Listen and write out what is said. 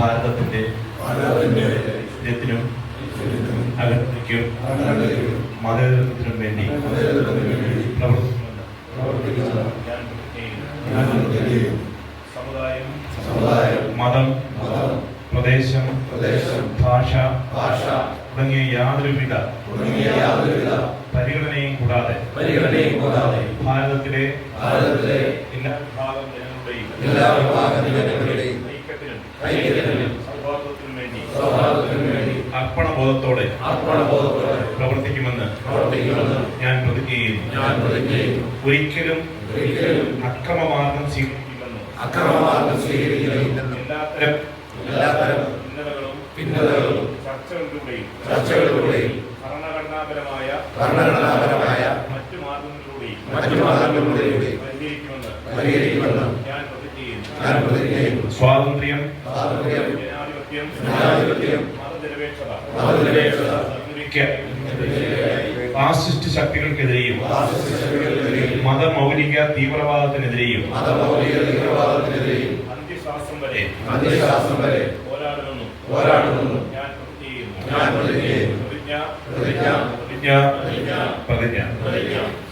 ഭാരതത്തിന്റെ അഖണ്ഡതയ്ക്കും മതേതരത്തിനും വേണ്ടി സമുദായം മതം പ്രദേശം ഭാഷ ഭാഷ തുടങ്ങിയ യാതൊരുവിധ തുടങ്ങിയ യാതൊരുവിധ പരിഗണനയും കൂടാതെ പരിഗണനയും കൂടാതെ ഭാരതത്തിലെ ഭാരതത്തിലെ എല്ലാ വിഭാഗം ജനങ്ങളുടെയും എല്ലാ വിഭാഗം ജനങ്ങളുടെയും ഐക്യത്തിനും സൗഹാർദ്ദത്തിനും വേണ്ടി. അർപ്പണബോധത്തോടെ പ്രവർത്തിക്കുമെന്ന് ഞാൻ പ്രതിജ്ഞ ചെയ്യുന്നു ഒരിക്കലും അക്രമമാർഗം സ്വീകരിക്കുമെന്ന് അക്രമമാർഗം സ്വീകരിക്കുകയും എല്ലാത്തരം എല്ലാത്തരം ഭിന്നതകളും ചർച്ചകളിലൂടെയും ചർച്ചകളിലൂടെയും ഭരണഘടനാപരമായ ഭരണഘടനാപരമായ മറ്റു മാർഗങ്ങളിലൂടെയും മറ്റു മാർഗങ്ങളിലൂടെയും പരിഹരിക്കുമെന്ന് പരിഹരിക്കുമെന്ന് ഞാൻ സ്വാതന്ത്ര്യം ഫാസിസ്റ്റ് ശക്തികൾക്കെതിരെയും മതമൗലിക തീവ്രവാദത്തിനെതിരെയും അന്ത്യശാസ്ത്രം വരെ പോരാടുന്നു ഞാൻ പ്രതിജ്ഞ പ്രതിജ്ഞ. പ്രതിജ്ഞ.